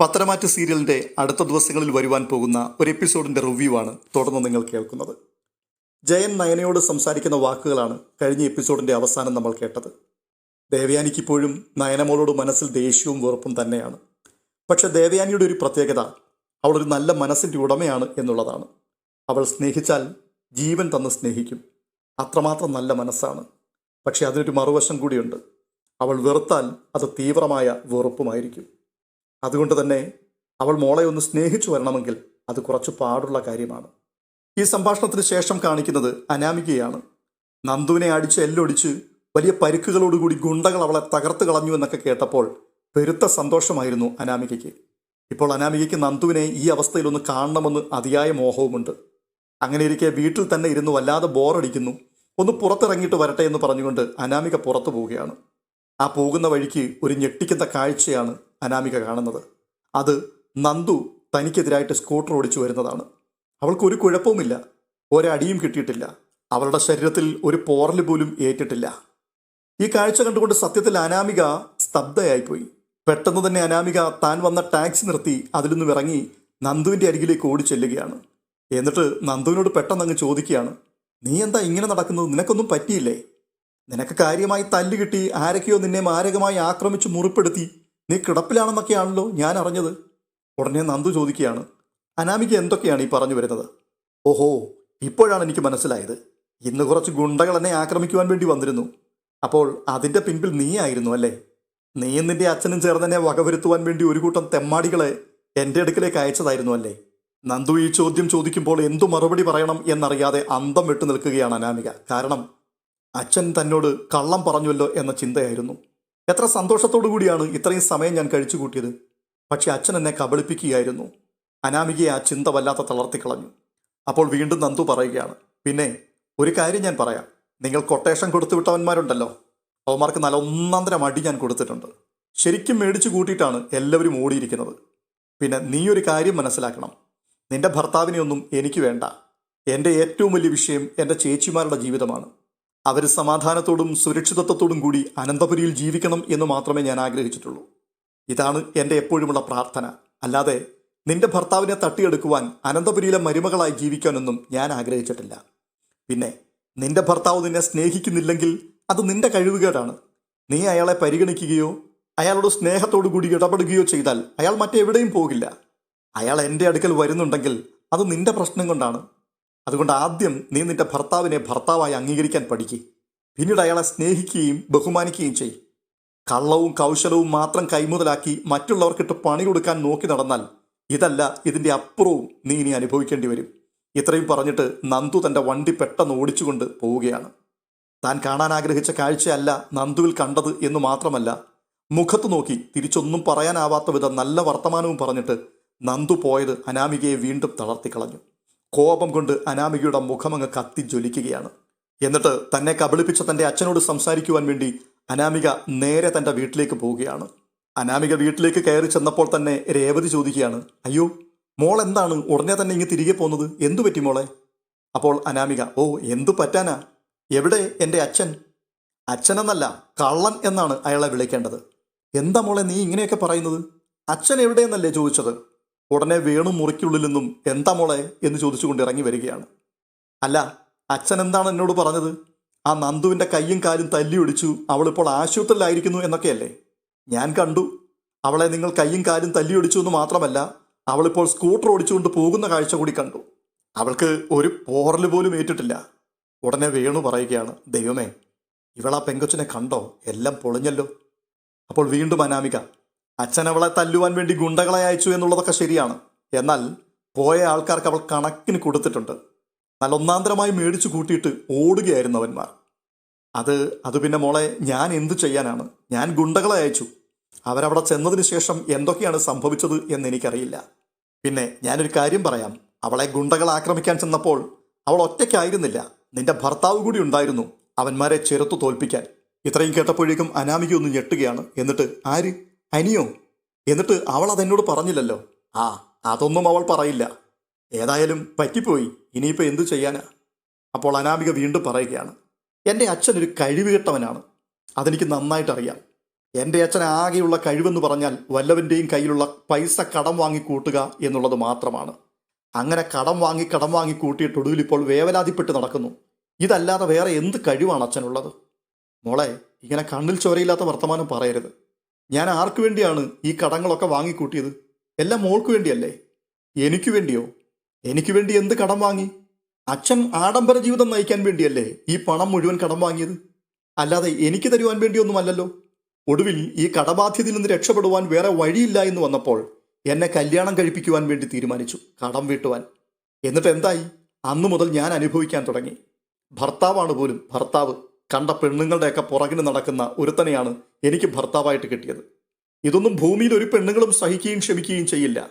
പത്തരമാറ്റ് സീരിയലിന്റെ അടുത്ത ദിവസങ്ങളിൽ വരുവാൻ പോകുന്ന ഒരു എപ്പിസോഡിന്റെ റിവ്യൂ ആണ് തുടർന്ന് നിങ്ങൾ കേൾക്കുന്നത്. ജയൻ നയനയോട് സംസാരിക്കുന്ന വാക്കുകളാണ് കഴിഞ്ഞ എപ്പിസോഡിന്റെ അവസാനം നമ്മൾ കേട്ടത്. ദേവയാനിക്ക് ഇപ്പോഴും നയനമോളോട് മനസ്സിൽ ദേഷ്യവും വെറുപ്പും തന്നെയാണ്. പക്ഷെ ദേവയാനിയുടെ ഒരു പ്രത്യേകത അവൾ ഒരു നല്ല മനസ്സിന്റെ ഉടമയാണ് എന്നുള്ളതാണ്. അവൾ സ്നേഹിച്ചാൽ ജീവൻ തന്ന് സ്നേഹിക്കും. അത്രമാത്രം നല്ല മനസ്സാണ്. പക്ഷെ അതിനൊരു മറുവശം കൂടിയുണ്ട്. അവൾ വെറുത്താൽ അത് തീവ്രമായ വെറുപ്പുമായിരിക്കും. അതുകൊണ്ട് തന്നെ അവൾ മോളെ ഒന്ന് സ്നേഹിച്ചു വരണമെങ്കിൽ അത് കുറച്ച് പാടുള്ള കാര്യമാണ്. ഈ സംഭാഷണത്തിന് ശേഷം കാണിക്കുന്നത് അനാമികയാണ്. നന്ദുവിനെ അടിച്ച് എല്ലൊടിച്ച് വലിയ പരിക്കുകളോടുകൂടി ഗുണ്ടകൾ അവളെ തകർത്ത് കളഞ്ഞു എന്നൊക്കെ കേട്ടപ്പോൾ പെരുത്ത സന്തോഷമായിരുന്നു അനാമികയ്ക്ക്. ഇപ്പോൾ അനാമികയ്ക്ക് നന്ദുവിനെ ഈ അവസ്ഥയിലൊന്ന് കാണണമെന്ന് അതിയായ മോഹവുമുണ്ട്. അങ്ങനെ ഇരിക്കെ വീട്ടിൽ തന്നെ ഇരുന്ന് വല്ലാതെ ബോറടിക്കുന്നു. ഒന്ന് പുറത്തിറങ്ങിയിട്ട് വരട്ടെ എന്ന് പറഞ്ഞുകൊണ്ട് അനാമിക പുറത്തു പോവുകയാണ്. ആ പോകുന്ന വഴിക്ക് ഒരു ഞെട്ടിക്കുന്ന കാഴ്ചയാണ് അനാമിക കാണുന്നത്. അത് നന്ദു തനിക്കെതിരായിട്ട് സ്കൂട്ടർ ഓടിച്ചു വരുന്നതാണ്. അവൾക്ക് ഒരു കുഴപ്പവുമില്ല. ഒരടിയും കിട്ടിയിട്ടില്ല. അവളുടെ ശരീരത്തിൽ ഒരു പോറൽ പോലും ഏറ്റിട്ടില്ല. ഈ കാഴ്ച കണ്ടുകൊണ്ട് സത്യത്തിൽ അനാമിക സ്തബ്ധയായിപ്പോയി. പെട്ടെന്ന് തന്നെ അനാമിക താൻ വന്ന ടാക്സി നിർത്തി അതിൽ നിന്നും ഇറങ്ങി നന്ദുവിന്റെ അരികിലേക്ക് ഓടി ചെല്ലുകയാണ്. എന്നിട്ട് നന്ദുവിനോട് പെട്ടെന്ന് അങ്ങ് ചോദിക്കുകയാണ് നീ എന്താ ഇങ്ങനെ നടക്കുന്നത്? നിനക്കൊന്നും പറ്റിയില്ലേ? നിനക്ക് കാര്യമായി തല്ല് കിട്ടി ആരൊക്കെയോ നിന്നെ മാരകമായി ആക്രമിച്ച് മുറിപ്പെടുത്തി. നീ കിടപ്പിലാണെന്നൊക്കെയാണല്ലോ ഞാൻ അറിഞ്ഞത് ഉടനെ നന്ദു ചോദിക്കുകയാണ് അനാമിക എന്തൊക്കെയാണ് ഈ പറഞ്ഞു വരുന്നത്? ഓഹോ ഇപ്പോഴാണ് എനിക്ക് മനസ്സിലായത്. ഇന്ന് കുറച്ച് ഗുണ്ടകൾ എന്നെ ആക്രമിക്കുവാൻ വേണ്ടി വന്നിരുന്നു. അപ്പോൾ അതിന്റെ പിൻപിൽ നീയായിരുന്നു അല്ലേ? നീയും നിന്റെ അച്ഛനും ചേർന്ന് എന്നെ വകവരുത്തുവാൻ വേണ്ടി ഒരു കൂട്ടം തെമ്മാടികളെ എന്റെ അടുക്കലേക്ക് അയച്ചതായിരുന്നു അല്ലേ? നന്ദു ഈ ചോദ്യം ചോദിക്കുമ്പോൾ എന്തു മറുപടി പറയണം എന്നറിയാതെ അന്തം വിട്ടു നിൽക്കുകയാണ് അനാമിക. കാരണം അച്ഛൻ തന്നോട് കള്ളം പറഞ്ഞുവല്ലോ എന്ന ചിന്തയായിരുന്നു. എത്ര സന്തോഷത്തോടു കൂടിയാണ് ഇത്രയും സമയം ഞാൻ കഴിച്ചു കൂട്ടിയത്. പക്ഷെ അച്ഛൻ എന്നെ കബളിപ്പിക്കുകയായിരുന്നു. അനാമികയെ ആ ചിന്ത വല്ലാത്ത തളർത്തിക്കളഞ്ഞു അപ്പോൾ വീണ്ടും നന്ദു പറയുകയാണ് പിന്നെ ഒരു കാര്യം ഞാൻ പറയാം. നിങ്ങൾ കൊട്ടേഷൻ കൊടുത്തു വിട്ടവന്മാരുണ്ടല്ലോ. അവന്മാർക്ക് നല്ല ഒന്നാന്തരം അടി ഞാൻ കൊടുത്തിട്ടുണ്ട്. ശരിക്കും മേടിച്ചു കൂട്ടിയിട്ടാണ് എല്ലാവരും ഓടിയിരിക്കുന്നത്. പിന്നെ നീ ഒരു കാര്യം മനസ്സിലാക്കണം. നിന്റെ ഭർത്താവിനെയൊന്നും എനിക്ക് വേണ്ട. എന്റെ ഏറ്റവും വലിയ വിഷയം എന്റെ ചേച്ചിമാരുടെ ജീവിതമാണ്. അവർ സമാധാനത്തോടും സുരക്ഷിതത്വത്തോടും കൂടി അനന്തപുരിയിൽ ജീവിക്കണം എന്ന് മാത്രമേ ഞാൻ ആഗ്രഹിച്ചിട്ടുള്ളൂ. ഇതാണ് എന്റെ എപ്പോഴുമുള്ള പ്രാർത്ഥന. അല്ലാതെ നിന്റെ ഭർത്താവിനെ തട്ടിയെടുക്കുവാൻ അനന്തപുരിയിലെ മരുമകളായി ജീവിക്കാനൊന്നും ഞാൻ ആഗ്രഹിച്ചിട്ടില്ല. പിന്നെ നിന്റെ ഭർത്താവ് നിന്നെ സ്നേഹിക്കുന്നില്ലെങ്കിൽ അത് നിന്റെ കഴിവുകേടാണ്. നീ അയാളെ പരിഗണിക്കുകയോ അയാളോട് സ്നേഹത്തോടു കൂടി ഇടപെടുകയോ ചെയ്താൽ അയാൾ മറ്റെവിടെയും പോകില്ല. അയാൾ എന്റെ അടുക്കൽ വരുന്നുണ്ടെങ്കിൽ അത് നിന്റെ പ്രശ്നം കൊണ്ടാണ്. അതുകൊണ്ട് ആദ്യം നീ നിന്റെ ഭർത്താവിനെ ഭർത്താവായി അംഗീകരിക്കാൻ പഠിക്കുക പിന്നീട് അയാളെ സ്നേഹിക്കുകയും ബഹുമാനിക്കുകയും ചെയ്യും കള്ളവും കൗശലവും മാത്രം കൈമുതലാക്കി മറ്റുള്ളവർക്കിട്ട് പണി കൊടുക്കാൻ നോക്കി നടന്നാൽ ഇതല്ല ഇതിന്റെ അപ്പുറവും നീ ഇനി അനുഭവിക്കേണ്ടി വരും. ഇത്രയും പറഞ്ഞിട്ട് നന്ദു തന്റെ വണ്ടി പെട്ടെന്ന് ഓടിച്ചുകൊണ്ട് പോവുകയാണ്. താൻ കാണാൻ ആഗ്രഹിച്ച കാഴ്ചയല്ല നന്ദുവിൽ കണ്ടത് എന്ന് മാത്രമല്ല മുഖത്ത് നോക്കി തിരിച്ചൊന്നും പറയാനാവാത്ത വിധം നല്ല വർത്തമാനവും പറഞ്ഞിട്ട് നന്ദു പോയത് അനാമികയെ വീണ്ടും തളർത്തിക്കളഞ്ഞു. കോപം കൊണ്ട് അനാമികയുടെ മുഖമങ്ങ് കത്തി ജ്വലിക്കുകയാണ്. എന്നിട്ട് തന്നെ കബളിപ്പിച്ച തന്റെ അച്ഛനോട് സംസാരിക്കുവാൻ വേണ്ടി അനാമിക നേരെ തന്റെ വീട്ടിലേക്ക് പോവുകയാണ്. അനാമിക വീട്ടിലേക്ക് കയറി ചെന്നപ്പോൾ തന്നെ രേവതി ചോദിക്കുകയാണ് അയ്യോ മോൾ എന്താണ്? ഉടനെ തന്നെ ഇങ്ങ് തിരികെ പോകുന്നത് എന്തു പറ്റി മോളെ? അപ്പോൾ അനാമിക ഓ എന്തു പറ്റാനാ? എവിടെ എന്റെ അച്ഛൻ? അച്ഛനെന്നല്ല കള്ളൻ എന്നാണ് അയാളെ വിളിക്കേണ്ടത്. എന്താ മോളെ നീ ഇങ്ങനെയൊക്കെ പറയുന്നത്? അച്ഛൻ എവിടെയെന്നല്ലേ ചോദിച്ചത്? ഉടനെ വേണു മുറിക്കുള്ളിൽ നിന്നും എന്താ മോളെ എന്ന് ചോദിച്ചുകൊണ്ട് ഇറങ്ങി വരികയാണ്. അല്ല അച്ഛൻ എന്താണ് എന്നോട് പറഞ്ഞത്? ആ നന്ദുവിന്റെ കയ്യും കാലും തല്ലി ഒടിച്ചു അവളിപ്പോൾ ആശുപത്രിയിലായിരിക്കുന്നു എന്നൊക്കെയല്ലേ? ഞാൻ കണ്ടു. അവളെ നിങ്ങൾ കയ്യും കാലും തല്ലി ഒടിച്ചു എന്ന് മാത്രമല്ല അവളിപ്പോൾ സ്കൂട്ടർ ഓടിച്ചുകൊണ്ട് പോകുന്ന കാഴ്ച കൂടി കണ്ടു. അവൾക്ക് ഒരു പോറൽ പോലും ഏറ്റിട്ടില്ല. ഉടനെ വേണു പറയുകയാണ് ദൈവമേ ഇവളാ പെങ്കൊച്ചിനെ കണ്ടോ? എല്ലാം പൊളിഞ്ഞല്ലോ. അപ്പോൾ വീണ്ടും അനാമിക അച്ഛൻ അവളെ തല്ലുവാൻ വേണ്ടി ഗുണ്ടകളെ അയച്ചു എന്നുള്ളതൊക്കെ ശരിയാണ്. എന്നാൽ പോയ ആൾക്കാർക്ക് അവൾ കണക്കിന് കൊടുത്തിട്ടുണ്ട്. നല്ല ഒന്നാന്തരമായി മേടിച്ചു കൂട്ടിയിട്ട് ഓടുകയായിരുന്നു അവന്മാർ. അത് അത് പിന്നെ മോളെ ഞാൻ എന്തു ചെയ്യാനാണ്? ഞാൻ ഗുണ്ടകളെ അയച്ചു. അവരവിടെ ചെന്നതിന് ശേഷം എന്തൊക്കെയാണ് സംഭവിച്ചത് എന്ന് എനിക്കറിയില്ല. പിന്നെ ഞാനൊരു കാര്യം പറയാം. അവളെ ഗുണ്ടകൾ ആക്രമിക്കാൻ ചെന്നപ്പോൾ അവൾ ഒറ്റയ്ക്കായിരുന്നില്ല. നിന്റെ ഭർത്താവ് കൂടി ഉണ്ടായിരുന്നു അവന്മാരെ ചെറുത്തു തോൽപ്പിക്കാൻ. ഇത്രയും കേട്ടപ്പോഴേക്കും അനാമിക ഒന്ന് ഞെട്ടുകയാണ്. എന്നിട്ട് ആര്? അനിയോ എന്നിട്ട് അവൾ അതെന്നോട് പറഞ്ഞില്ലല്ലോ? ആ അതൊന്നും അവൾ പറയില്ല. ഏതായാലും പറ്റിപ്പോയി. ഇനിയിപ്പോൾ എന്തു ചെയ്യാനാ? അപ്പോൾ അനാമിക വീണ്ടും പറയുകയാണ് എന്റെ അച്ഛൻ ഒരു കഴിവുകെട്ടവനാണ്. അതെനിക്ക് നന്നായിട്ടറിയാം. എന്റെ അച്ഛൻ ആകെയുള്ള കഴിവെന്ന് പറഞ്ഞാൽ വല്ലവന്റെയും കയ്യിലുള്ള പൈസ കടം വാങ്ങി കൂട്ടുക എന്നുള്ളത് മാത്രമാണ്. അങ്ങനെ കടം വാങ്ങി കടം വാങ്ങി കൂട്ടിയിട്ട് ഒടുവിൽ ഇപ്പോൾ വേവലാതിപ്പെട്ട് നടക്കുന്നു. ഇതല്ലാതെ വേറെ എന്ത് കഴിവാണ് അച്ഛനുള്ളത്? മോളെ ഇങ്ങനെ കണ്ണിൽ ചോരയില്ലാത്ത വർത്തമാനം പറയരുത്. ഞാൻ ആർക്കു വേണ്ടിയാണ് ഈ കടങ്ങളൊക്കെ വാങ്ങിക്കൂട്ടിയത്? എല്ലാം മോൾക്ക് വേണ്ടിയല്ലേ? എനിക്ക് വേണ്ടിയോ? എനിക്ക് വേണ്ടി എന്ത് കടം വാങ്ങി? അച്ഛൻ ആഡംബര ജീവിതം നയിക്കാൻ വേണ്ടിയല്ലേ ഈ പണം മുഴുവൻ കടം വാങ്ങിയത്? അല്ലാതെ എനിക്ക് തരുവാൻ വേണ്ടിയൊന്നുമല്ലല്ലോ. ഒടുവിൽ ഈ കടബാധ്യതയിൽ നിന്ന് രക്ഷപ്പെടുവാൻ വേറെ വഴിയില്ല എന്ന് വന്നപ്പോൾ എന്നെ കല്യാണം കഴിപ്പിക്കുവാൻ വേണ്ടി തീരുമാനിച്ചു കടം വീട്ടുവാൻ. എന്നിട്ട് എന്തായി? അന്നു മുതൽ ഞാൻ അനുഭവിക്കാൻ തുടങ്ങി. ഭർത്താവാണ് പോലും ഭർത്താവ് കണ്ട പെണ്ണുങ്ങളുടെയൊക്കെ പുറകിന് നടക്കുന്ന ഒരുത്തനെയാണ് എനിക്ക് ഭർത്താവായിട്ട് കിട്ടിയത്. ഇതൊന്നും ഭൂമിയിൽ ഒരു പെണ്ണുങ്ങളും സഹിക്കുകയും ക്ഷമിക്കുകയും ചെയ്യില്ല.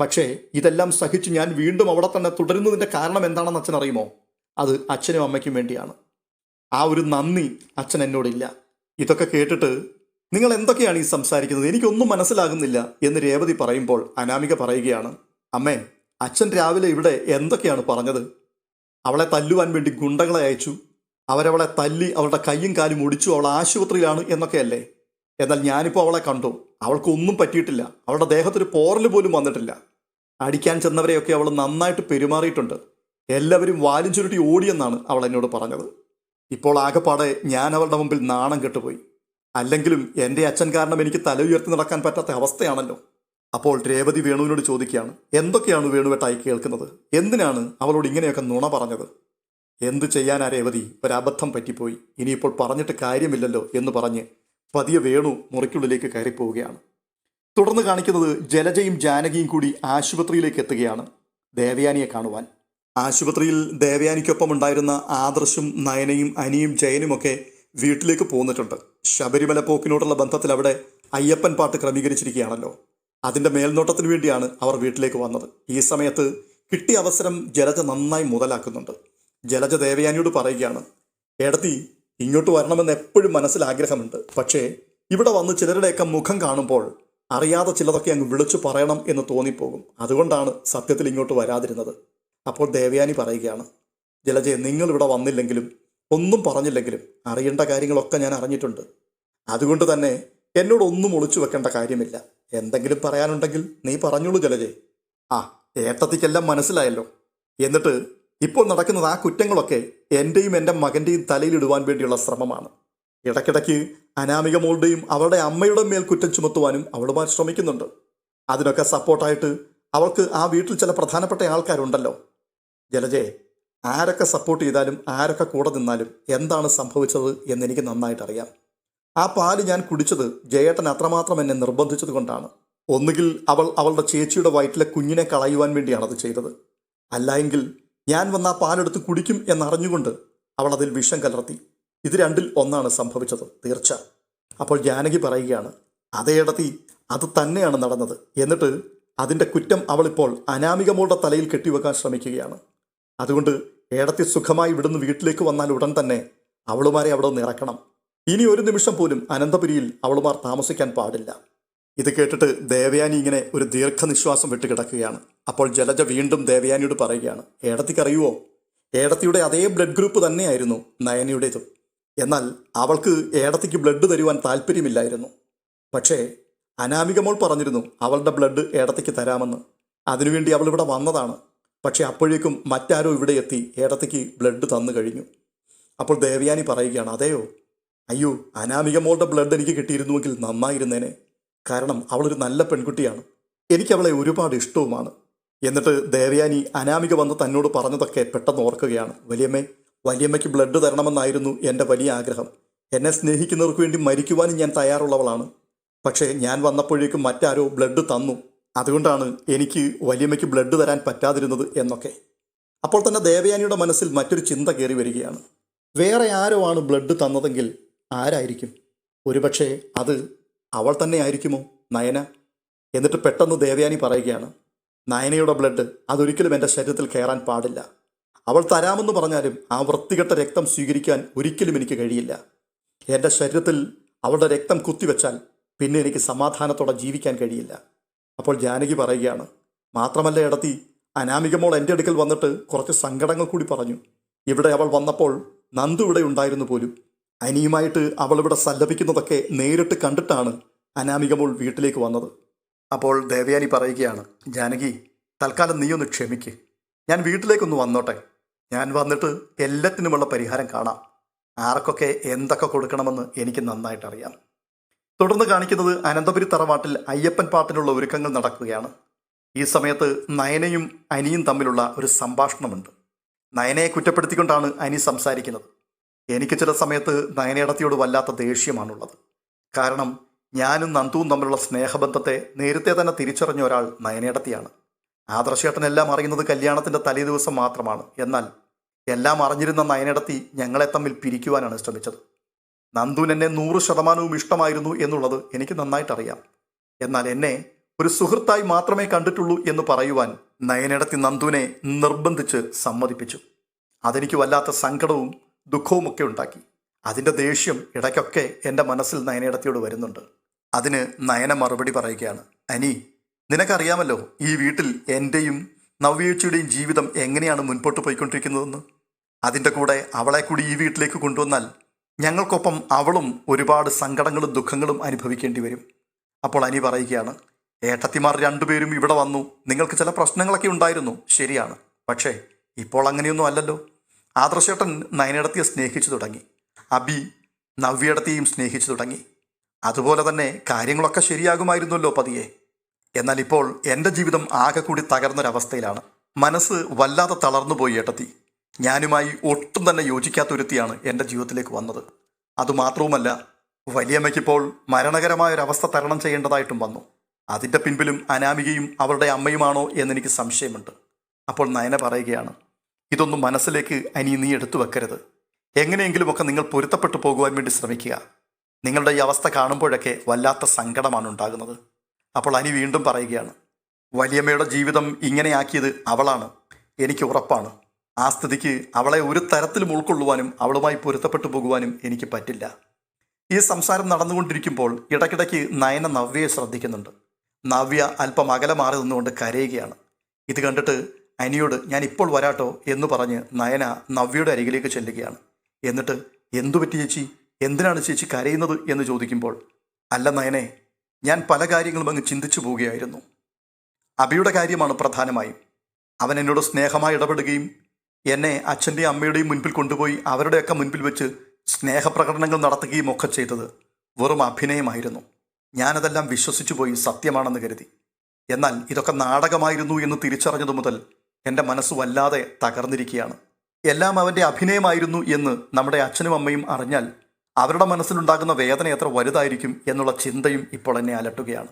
പക്ഷേ ഇതെല്ലാം സഹിച്ച് ഞാൻ വീണ്ടും അവിടെ തന്നെ തുടരുന്നതിന്റെ കാരണം എന്താണെന്ന് അച്ഛൻ അറിയുമോ? അത് അച്ഛനും അമ്മയ്ക്കും വേണ്ടിയാണ്. ആ ഒരു നന്ദി അച്ഛൻ എന്നോടില്ല. ഇതൊക്കെ കേട്ടിട്ട് നിങ്ങൾ എന്തൊക്കെയാണ് ഈ സംസാരിക്കുന്നത്? എനിക്കൊന്നും മനസ്സിലാകുന്നില്ല എന്ന് രേവതി പറയുമ്പോൾ അനാമിക പറയുകയാണ് അമ്മേ അച്ഛൻ രാവിലെ ഇവിടെ എന്തൊക്കെയാണ് പറഞ്ഞത്? അവളെ തല്ലുവാൻ വേണ്ടി ഗുണ്ടകളെ അയച്ചു. അവരവളെ തല്ലി അവളുടെ കയ്യും കാലും ഒടിച്ചു അവൾ ആശുപത്രിയിലാണ് എന്നൊക്കെയല്ലേ. എന്നാൽ ഞാനിപ്പോൾ അവളെ കണ്ടു. അവൾക്ക് ഒന്നും പറ്റിയിട്ടില്ല. അവളുടെ ദേഹത്തൊരു പോറൽ പോലും വന്നിട്ടില്ല. അടിക്കാൻ ചെന്നവരെയൊക്കെ അവൾ നന്നായിട്ട് പെരുമാറിയിട്ടുണ്ട്. എല്ലാവരും വാലും ചുരുട്ടി ഓടിയെന്നാണ് അവൾ എന്നോട് പറഞ്ഞത്. ഇപ്പോൾ ആകെപ്പാടെ ഞാൻ അവളുടെ മുമ്പിൽ നാണം കെട്ടുപോയി. അല്ലെങ്കിലും എന്റെ അച്ഛൻ കാരണം എനിക്ക് തല ഉയർത്തി നടക്കാൻ പറ്റാത്ത അവസ്ഥയാണല്ലോ. അപ്പോൾ രേവതി വേണുവിനോട് ചോദിക്കുകയാണ് എന്തൊക്കെയാണ് വേണുവേട്ടായി കേൾക്കുന്നത്? എന്തിനാണ് അവളോട് ഇങ്ങനെയൊക്കെ നുണ പറഞ്ഞത്? എന്ത് ചെയ്യാനാ രേവതി ഒരബദ്ധം പറ്റിപ്പോയി. ഇനിയിപ്പോൾ പറഞ്ഞിട്ട് കാര്യമില്ലല്ലോ എന്ന് പറഞ്ഞ് പതിയെ വേണു മുറിക്കുള്ളിലേക്ക് കയറിപ്പോവുകയാണ്. തുടർന്ന് കാണിക്കുന്നത് ജലജയും ജാനകിയും കൂടി ആശുപത്രിയിലേക്ക് എത്തുകയാണ് ദേവയാനിയെ കാണുവാൻ. ആശുപത്രിയിൽ ദേവയാനിക്കൊപ്പം ഉണ്ടായിരുന്ന ആദർശും നയനയും അനിയും ജയനുമൊക്കെ വീട്ടിലേക്ക് പോന്നിട്ടുണ്ട്. ശബരിമല പോക്കിനോടുള്ള ബന്ധത്തിൽ അവിടെ അയ്യപ്പൻ പാട്ട് ക്രമീകരിച്ചിരിക്കുകയാണല്ലോ. അതിന്റെ മേൽനോട്ടത്തിന് വേണ്ടിയാണ് അവർ വീട്ടിലേക്ക് വന്നത്. ഈ സമയത്ത് കിട്ടിയ അവസരം ജലജ നന്നായി മുതലാക്കുന്നുണ്ട്. ജലജ ദേവയാനിയോട് പറയുകയാണ് എടത്തി ഇങ്ങോട്ട് വരണമെന്ന് എപ്പോഴും മനസ്സിൽ ആഗ്രഹമുണ്ട് പക്ഷേ ഇവിടെ വന്ന് ചിലരുടെയൊക്കെ മുഖം കാണുമ്പോൾ അറിയാതെ ചിലതൊക്കെ അങ്ങ് വിളിച്ചു പറയണം എന്ന് തോന്നിപ്പോകും. അതുകൊണ്ടാണ് സത്യത്തിൽ ഇങ്ങോട്ട് വരാതിരുന്നത്. അപ്പോൾ ദേവയാനി പറയുകയാണ് ജലജയെ നിങ്ങൾ ഇവിടെ വന്നില്ലെങ്കിലും ഒന്നും പറഞ്ഞില്ലെങ്കിലും അറിയേണ്ട കാര്യങ്ങളൊക്കെ ഞാൻ അറിഞ്ഞിട്ടുണ്ട്. അതുകൊണ്ട് തന്നെ എന്നോട് ഒന്നും ഒളിച്ചു വെക്കേണ്ട കാര്യമില്ല. എന്തെങ്കിലും പറയാനുണ്ടെങ്കിൽ നീ പറഞ്ഞോളൂ ജലജെ. ആ ഏട്ടത്തിക്കെല്ലാം മനസ്സിലായല്ലോ. എന്നിട്ട് ഇപ്പോൾ നടക്കുന്നത് ആ കുറ്റങ്ങളൊക്കെ എന്റെയും എന്റെ മകന്റെയും തലയിലിടുവാൻ വേണ്ടിയുള്ള ശ്രമമാണ്. ഇടയ്ക്കിടയ്ക്ക് അനാമിക മോളുടെയും അവളുടെ അമ്മയുടെ മേൽ കുറ്റം ചുമത്തുവാനും അവളുമാർ ശ്രമിക്കുന്നുണ്ട്. അതിനൊക്കെ സപ്പോർട്ടായിട്ട് അവൾക്ക് ആ വീട്ടിൽ ചില പ്രധാനപ്പെട്ട ആൾക്കാരുണ്ടല്ലോ. ജലജയെ ആരൊക്കെ സപ്പോർട്ട് ചെയ്താലും ആരൊക്കെ കൂടെ നിന്നാലും എന്താണ് സംഭവിച്ചത് എന്നെനിക്ക് നന്നായിട്ട് അറിയാം. ആ പാൽ ഞാൻ കുടിച്ചത് ജയേട്ടൻ അത്രമാത്രം എന്നെ നിർബന്ധിച്ചത് കൊണ്ടാണ്. ഒന്നുകിൽ അവൾ അവളുടെ ചേച്ചിയുടെ വയറ്റിലെ കുഞ്ഞിനെ കളയുവാൻ വേണ്ടിയാണ് അത് ചെയ്തത്. അല്ലായെങ്കിൽ ഞാൻ വന്ന ആ പാലെടുത്ത് കുടിക്കും എന്നറിഞ്ഞുകൊണ്ട് അവൾ അതിൽ വിഷം കലർത്തി. ഇത് രണ്ടിൽ ഒന്നാണ് സംഭവിച്ചത് തീർച്ച. അപ്പോൾ ജാനകി പറയുകയാണ് അതേടത്തി അത് തന്നെയാണ് നടന്നത്. എന്നിട്ട് അതിന്റെ കുറ്റം അവളിപ്പോൾ അനാമികമോളുടെ തലയിൽ കെട്ടിവെക്കാൻ ശ്രമിക്കുകയാണ്. അതുകൊണ്ട് ഏടത്തി സുഖമായി ഇവിടുന്ന് വീട്ടിലേക്ക് വന്നാൽ ഉടൻ തന്നെ അവളുമാരെ അവിടെ നിന്ന് ഇറക്കണം. ഇനി ഒരു നിമിഷം പോലും അനന്തപുരിയിൽ അവളുമാർ താമസിക്കാൻ പാടില്ല. ഇത് കേട്ടിട്ട് ദേവയാനി ഇങ്ങനെ ഒരു ദീർഘനിശ്വാസം വിട്ട് കിടക്കുകയാണ് അപ്പോൾ ജലജ വീണ്ടും ദേവയാനിയോട് പറയുകയാണ് ഏടത്തിക്കറിയുവോ? ഏടത്തിയുടെ അതേ ബ്ലഡ് ഗ്രൂപ്പ് തന്നെയായിരുന്നു നയനയുടേതും. എന്നാൽ അവൾക്ക് ഏടത്തിക്ക് ബ്ലഡ് തരുവാൻ താല്പര്യമില്ലായിരുന്നു. പക്ഷേ അനാമികമോൾ പറഞ്ഞിരുന്നു അവളുടെ ബ്ലഡ് ഏടത്തിക്ക് തരാമെന്ന്. അതിനുവേണ്ടി അവൾ ഇവിടെ വന്നതാണ്. പക്ഷേ അപ്പോഴേക്കും മറ്റാരോ ഇവിടെ എത്തി ഏടത്തിക്ക് ബ്ലഡ് തന്നു കഴിഞ്ഞു. അപ്പോൾ ദേവയാനി പറയുകയാണ് അതെയോ? അയ്യോ അനാമികമോളുടെ ബ്ലഡ് എനിക്ക് കിട്ടിയിരുന്നുവെങ്കിൽ നന്നായിരുന്നേനെ. കാരണം അവളൊരു നല്ല പെൺകുട്ടിയാണ്. എനിക്കവളെ ഒരുപാട് ഇഷ്ടവുമാണ്. എന്നിട്ട് ദേവയാനി അനാമിക വന്ന് തന്നോട് പറഞ്ഞതൊക്കെ പെട്ടെന്ന് ഓർക്കുകയാണ്. വലിയമ്മേ വലിയമ്മയ്ക്ക് ബ്ലഡ് തരണമെന്നായിരുന്നു എന്റെ വലിയ ആഗ്രഹം. എന്നെ സ്നേഹിക്കുന്നവർക്ക് വേണ്ടി മരിക്കുവാനും ഞാൻ തയ്യാറുള്ളവളാണ്. പക്ഷേ ഞാൻ വന്നപ്പോഴേക്കും മറ്റാരോ ബ്ലഡ് തന്നു. അതുകൊണ്ടാണ് എനിക്ക് വലിയമ്മയ്ക്ക് ബ്ലഡ് തരാൻ പറ്റാതിരുന്നത് എന്നൊക്കെ. അപ്പോൾ തന്നെ ദേവയാനിയുടെ മനസ്സിൽ മറ്റൊരു ചിന്ത കയറി വരികയാണ്. വേറെ ആരോ ആണ് ബ്ലഡ് തന്നതെങ്കിൽ ആരായിരിക്കും? ഒരുപക്ഷെ അത് അവൾ തന്നെ ആയിരിക്കുമോ നയന? എന്നിട്ട് പെട്ടെന്ന് ദേവയാനി പറയുകയാണ് നയനയുടെ ബ്ലഡ് അതൊരിക്കലും എന്റെ ശരീരത്തിൽ കയറാൻ പാടില്ല. അവൾ തരാമെന്ന് പറഞ്ഞാലും ആ വൃത്തികെട്ട രക്തം സ്വീകരിക്കാൻ ഒരിക്കലും എനിക്ക് കഴിയില്ല. എന്റെ ശരീരത്തിൽ അവളുടെ രക്തം കുത്തിവെച്ചാൽ പിന്നെ എനിക്ക് സമാധാനത്തോടെ ജീവിക്കാൻ കഴിയില്ല. അപ്പോൾ ജാനകി പറയുകയാണ് മാത്രമല്ല ഇടത്തി അനാമികമോൾ എന്റെ അടുക്കൽ വന്നിട്ട് കുറച്ച് സങ്കടങ്ങൾ കൂടി പറഞ്ഞു. ഇവിടെ അവൾ വന്നപ്പോൾ നന്ദു ഇവിടെ ഉണ്ടായിരുന്നു പോലും. അനിയുമായിട്ട് അവളിവിടെ സല്ലപിക്കുന്നതൊക്കെ നേരിട്ട് കണ്ടിട്ടാണ് അനാമികമോൾ വീട്ടിലേക്ക് വന്നത്. അപ്പോൾ ദേവയാനി പറയുകയാണ് ജാനകി തൽക്കാലം നീ ഒന്ന് ക്ഷമിക്ക്. ഞാൻ വീട്ടിലേക്കൊന്ന് വന്നോട്ടെ. ഞാൻ വന്നിട്ട് എല്ലാത്തിനുമുള്ള പരിഹാരം കാണാം. ആർക്കൊക്കെ എന്തൊക്കെ കൊടുക്കണമെന്ന് എനിക്ക് നന്നായിട്ട് അറിയാം തുടർന്ന് കാണിക്കുന്നത് അനന്തപുരി തറവാട്ടിൽ അയ്യപ്പൻ പാട്ടിനുള്ള ഒരുക്കങ്ങൾ നടക്കുകയാണ്. ഈ സമയത്ത് നയനയും അനിയും തമ്മിലുള്ള ഒരു സംഭാഷണമുണ്ട്. നയനയെ കുറ്റപ്പെടുത്തിക്കൊണ്ടാണ് അനി സംസാരിക്കുന്നത്. എനിക്ക് ചില സമയത്ത് നയനേടത്തിയോട് വല്ലാത്ത ദേഷ്യമാണുള്ളത്. കാരണം ഞാനും നന്ദുവും തമ്മിലുള്ള സ്നേഹബന്ധത്തെ നേരത്തെ തന്നെ തിരിച്ചറിഞ്ഞ ഒരാൾ നയനേടത്തിയാണ്. ആദർശേട്ടനെല്ലാം അറിയുന്നത് കല്യാണത്തിന്റെ തലേ ദിവസം മാത്രമാണ്. എന്നാൽ എല്ലാം അറിഞ്ഞിരുന്ന നയനേടത്തി ഞങ്ങളെ തമ്മിൽ പിരിക്കുവാനാണ് ശ്രമിച്ചത്. നന്ദുൻ എന്നെ നൂറ് ശതമാനവും ഇഷ്ടമായിരുന്നു എന്നുള്ളത് എനിക്ക് നന്നായിട്ടറിയാം. എന്നാൽ എന്നെ ഒരു സുഹൃത്തായി മാത്രമേ കണ്ടിട്ടുള്ളൂ എന്ന് പറയുവാൻ നയനിടത്തി നന്ദുവിനെ നിർബന്ധിച്ച് സമ്മതിപ്പിച്ചു. അതെനിക്ക് വല്ലാത്ത സങ്കടവും ദുഃഖവും ഒക്കെ ഉണ്ടാക്കി. അതിന്റെ ദേഷ്യം ഇടയ്ക്കൊക്കെ എന്റെ മനസ്സിൽ നയനയിടത്തിയോട് വരുന്നുണ്ട്. അതിന് നയന മറുപടി പറയുകയാണ് അനി നിനക്കറിയാമല്ലോ ഈ വീട്ടിൽ എന്റെയും നവ്യേച്ചിയുടെയും ജീവിതം എങ്ങനെയാണ് മുൻപോട്ട് പോയിക്കൊണ്ടിരിക്കുന്നതെന്ന്? അതിന്റെ കൂടെ അവളെ കൂടി ഈ വീട്ടിലേക്ക് കൊണ്ടുവന്നാൽ ഞങ്ങൾക്കൊപ്പം അവളും ഒരുപാട് സങ്കടങ്ങളും ദുഃഖങ്ങളും അനുഭവിക്കേണ്ടി വരും. അപ്പോൾ അനി പറയുകയാണ് ഏട്ടത്തിമാർ രണ്ടുപേരും ഇവിടെ വന്നു. നിങ്ങൾക്ക് ചില പ്രശ്നങ്ങളൊക്കെ ഉണ്ടായിരുന്നു. ശരിയാണ്. പക്ഷേ ഇപ്പോൾ അങ്ങനെയൊന്നും അല്ലല്ലോ. ആദർശേട്ടൻ നയനടത്തിയെ സ്നേഹിച്ചു തുടങ്ങി. അബി നവ്യടത്തെയും സ്നേഹിച്ചു തുടങ്ങി. അതുപോലെ തന്നെ കാര്യങ്ങളൊക്കെ ശരിയാകുമായിരുന്നല്ലോ പതിയെ. എന്നാൽ ഇപ്പോൾ എന്റെ ജീവിതം ആകെ കൂടി തകർന്നൊരവസ്ഥയിലാണ്. മനസ്സ് വല്ലാതെ തളർന്നുപോയി ഏട്ടത്തി. ഞാനുമായി ഒട്ടും തന്നെ യോജിക്കാത്തൊരുത്തിയാണ് എന്റെ ജീവിതത്തിലേക്ക് വന്നത്. അതുമാത്രവുമല്ല വലിയമ്മയ്ക്കിപ്പോൾ മരണകരമായ ഒരു അവസ്ഥ തരണം ചെയ്യേണ്ടതായിട്ടും വന്നു. അതിന്റെ പിൻപിലും അനാമികയും അവരുടെ അമ്മയുമാണോ എന്നെനിക്ക് സംശയമുണ്ട്. അപ്പോൾ നയന പറയുകയാണ് ഇതൊന്നും മനസ്സിലേക്ക് അനി നീ എടുത്തു വെക്കരുത്. എങ്ങനെയെങ്കിലുമൊക്കെ നിങ്ങൾ പൊരുത്തപ്പെട്ടു പോകുവാൻ വേണ്ടി ശ്രമിക്കുക. നിങ്ങളുടെ ഈ അവസ്ഥ കാണുമ്പോഴൊക്കെ വല്ലാത്ത സങ്കടമാണ് ഉണ്ടാകുന്നത്. അപ്പോൾ അനി വീണ്ടും പറയുകയാണ് വലിയമ്മയുടെ ജീവിതം ഇങ്ങനെയാക്കിയത് അവളാണ്. എനിക്ക് ഉറപ്പാണ്. ആ സ്ഥിതിക്ക് അവളെ ഒരു തരത്തിലും ഉൾക്കൊള്ളുവാനും അവളുമായി പൊരുത്തപ്പെട്ടു പോകുവാനും എനിക്ക് പറ്റില്ല. ഈ സംസാരം നടന്നുകൊണ്ടിരിക്കുമ്പോൾ ഇടയ്ക്കിടയ്ക്ക് നയന നവ്യയെ ശ്രദ്ധിക്കുന്നുണ്ട്. നവ്യ അല്പം അകലെ മാറി നിന്നുകൊണ്ട് കരയുകയാണ്. ഇത് കണ്ടിട്ട് അനിയോട് ഞാൻ ഇപ്പോൾ വരാട്ടോ എന്ന് പറഞ്ഞ് നയന നവ്യയുടെ അരികിലേക്ക് ചെല്ലുകയാണ്. എന്നിട്ട് എന്തു പറ്റി ചേച്ചി? എന്തിനാണ് ചേച്ചി കരയുന്നത്? എന്ന് ചോദിക്കുമ്പോൾ അല്ല നയനെ ഞാൻ പല കാര്യങ്ങളും അങ്ങ് ചിന്തിച്ചു പോവുകയായിരുന്നു. അബിയുടെ കാര്യമാണ് പ്രധാനമായും. അവൻ എന്നോട് സ്നേഹമായി ഇടപെടുകയും എന്നെ അച്ഛന്റെയും അമ്മയുടെയും മുൻപിൽ കൊണ്ടുപോയി അവരുടെയൊക്കെ മുൻപിൽ വെച്ച് സ്നേഹപ്രകടനങ്ങൾ നടത്തുകയും ഒക്കെ ചെയ്തത് വെറും അഭിനയമായിരുന്നു. ഞാനതെല്ലാം വിശ്വസിച്ചു പോയി സത്യമാണെന്ന് കരുതി. എന്നാൽ ഇതൊക്കെ നാടകമായിരുന്നു എന്ന് തിരിച്ചറിഞ്ഞതു മുതൽ എന്റെ മനസ്സ് വല്ലാതെ തകർന്നിരിക്കുകയാണ്. എല്ലാം അവന്റെ അഭിനയമായിരുന്നു എന്ന് നമ്മുടെ അച്ഛനും അമ്മയും അറിഞ്ഞാൽ അവരുടെ മനസ്സിലുണ്ടാകുന്ന വേദന എത്ര വലുതായിരിക്കും എന്നുള്ള ചിന്തയും ഇപ്പോൾ എന്നെ അലട്ടുകയാണ്.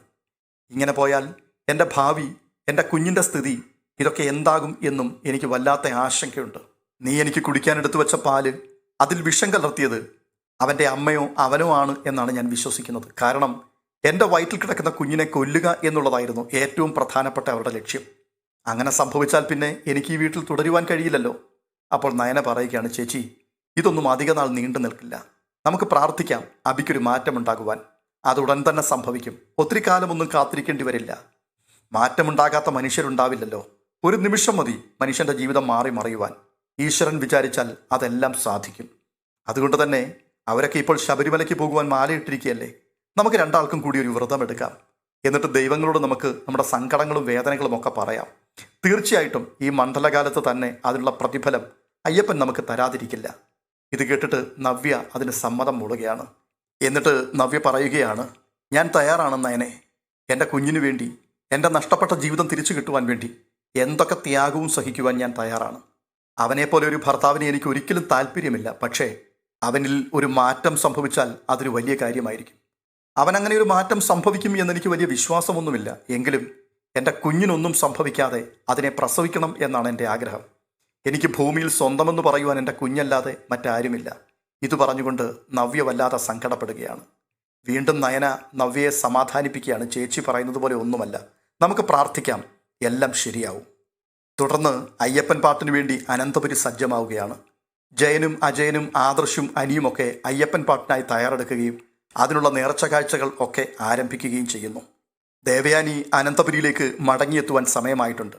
ഇങ്ങനെ പോയാൽ എന്റെ ഭാവി എന്റെ കുഞ്ഞിന്റെ സ്ഥിതി ഇതൊക്കെ എന്താകും എന്നും എനിക്ക് വല്ലാത്ത ആശങ്കയുണ്ട്. നീ എനിക്ക് കുടിക്കാൻ എടുത്തു വെച്ച പാൽ അതിൽ വിഷം കലർത്തിയത് അവന്റെ അമ്മയോ അവനോ ആണ് എന്നാണ് ഞാൻ വിശ്വസിക്കുന്നത്. കാരണം എന്റെ വയറ്റിൽ കിടക്കുന്ന കുഞ്ഞിനെ കൊല്ലുക എന്നുള്ളതായിരുന്നു ഏറ്റവും പ്രധാനപ്പെട്ട അവരുടെ ലക്ഷ്യം. അങ്ങനെ സംഭവിച്ചാൽ പിന്നെ എനിക്ക് ഈ വീട്ടിൽ തുടരുവാൻ കഴിയില്ലല്ലോ. അപ്പോൾ നയന പറയുകയാണ് ചേച്ചി ഇതൊന്നും അധിക നാൾ നീണ്ടു നിൽക്കില്ല. നമുക്ക് പ്രാർത്ഥിക്കാം അബിക്കൊരു മാറ്റമുണ്ടാകുവാൻ. ഉടൻ തന്നെ സംഭവിക്കും. ഒത്തിരി കാലമൊന്നും കാത്തിരിക്കേണ്ടി വരില്ല. മാറ്റമുണ്ടാകാത്ത മനുഷ്യരുണ്ടാവില്ലല്ലോ. ഒരു നിമിഷം മതി മനുഷ്യന്റെ ജീവിതം മാറി മറിയുവാൻ. ഈശ്വരൻ വിചാരിച്ചാൽ അതെല്ലാം സാധിക്കും. അതുകൊണ്ട് തന്നെ അവരൊക്കെ ഇപ്പോൾ ശബരിമലയ്ക്ക് പോകുവാൻ മാലയിട്ടിരിക്കുകയല്ലേ? നമുക്ക് രണ്ടാൾക്കും കൂടി ഒരു വ്രതം എടുക്കാം എന്നിട്ട് ദൈവങ്ങളോട് നമുക്ക് നമ്മുടെ സങ്കടങ്ങളും വേദനകളും ഒക്കെ പറയാം. തീർച്ചയായിട്ടും ഈ മണ്ഡലകാലത്ത് തന്നെ അതിനുള്ള പ്രതിഫലം അയ്യപ്പൻ നമുക്ക് തരാതിരിക്കില്ല. ഇത് കേട്ടിട്ട് നവ്യ അതിന് സമ്മതം മൂളുകയാണ് എന്നിട്ട് നവ്യ പറയുകയാണ് ഞാൻ തയ്യാറാണ് നയനെ എന്റെ കുഞ്ഞിനു വേണ്ടി എന്റെ നഷ്ടപ്പെട്ട ജീവിതം തിരിച്ചു കിട്ടുവാൻ വേണ്ടി എന്തൊക്കെ ത്യാഗവും സഹിക്കുവാൻ ഞാൻ തയ്യാറാണ്. അവനെപ്പോലെ ഒരു ഭർത്താവിനെ എനിക്ക് ഒരിക്കലും താല്പര്യമില്ല പക്ഷേ അവനിൽ ഒരു മാറ്റം സംഭവിച്ചാൽ അതൊരു വലിയ കാര്യമായിരിക്കും. അവൻ അങ്ങനെ ഒരു മാറ്റം സംഭവിക്കും എന്നെനിക്ക് വലിയ വിശ്വാസമൊന്നുമില്ല. എങ്കിലും എന്റെ കുഞ്ഞിനൊന്നും സംഭവിക്കാതെ അതിനെ പ്രസവിക്കണം എന്നാണ് എന്റെ ആഗ്രഹം. എനിക്ക് ഭൂമിയിൽ സ്വന്തമെന്ന് പറയുവാൻ എന്റെ കുഞ്ഞല്ലാതെ മറ്റാരുമില്ല. ഇത് പറഞ്ഞുകൊണ്ട് നവ്യ വല്ലാതെ സങ്കടപ്പെടുകയാണ്. വീണ്ടും നയന നവ്യയെ സമാധാനിപ്പിക്കുകയാണ്. ചേച്ചി പറയുന്നത് പോലെ ഒന്നുമല്ല. നമുക്ക് പ്രാർത്ഥിക്കാം. എല്ലാം ശരിയാവും. തുടർന്ന് അയ്യപ്പൻ പാട്ടിനു വേണ്ടി അനന്തപുരി സജ്ജമാവുകയാണ്. ജയനും അജയനും ആദർശും അനിയുമൊക്കെ അയ്യപ്പൻ പാട്ടിനായി തയ്യാറെടുക്കുകയും അതിനുള്ള നേർച്ച കാഴ്ചകൾ ഒക്കെ ആരംഭിക്കുകയും ചെയ്യുന്നു. ദേവയാനി അനന്തപുരിയിലേക്ക് മടങ്ങിയെത്തുവാൻ സമയമായിട്ടുണ്ട്.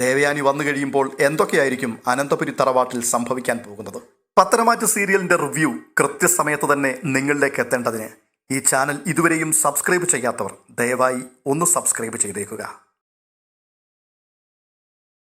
ദേവയാനി വന്നു കഴിയുമ്പോൾ എന്തൊക്കെയായിരിക്കും അനന്തപുരി തറവാട്ടിൽ സംഭവിക്കാൻ പോകുന്നത്? പത്തനമാറ്റ് സീരിയലിന്റെ റിവ്യൂ കൃത്യസമയത്ത് തന്നെ നിങ്ങളിലേക്ക് എത്തേണ്ടതിന് ഈ ചാനൽ ഇതുവരെയും സബ്സ്ക്രൈബ് ചെയ്യാത്തവർ ദയവായി ഒന്ന് സബ്സ്ക്രൈബ് ചെയ്തേക്കുക.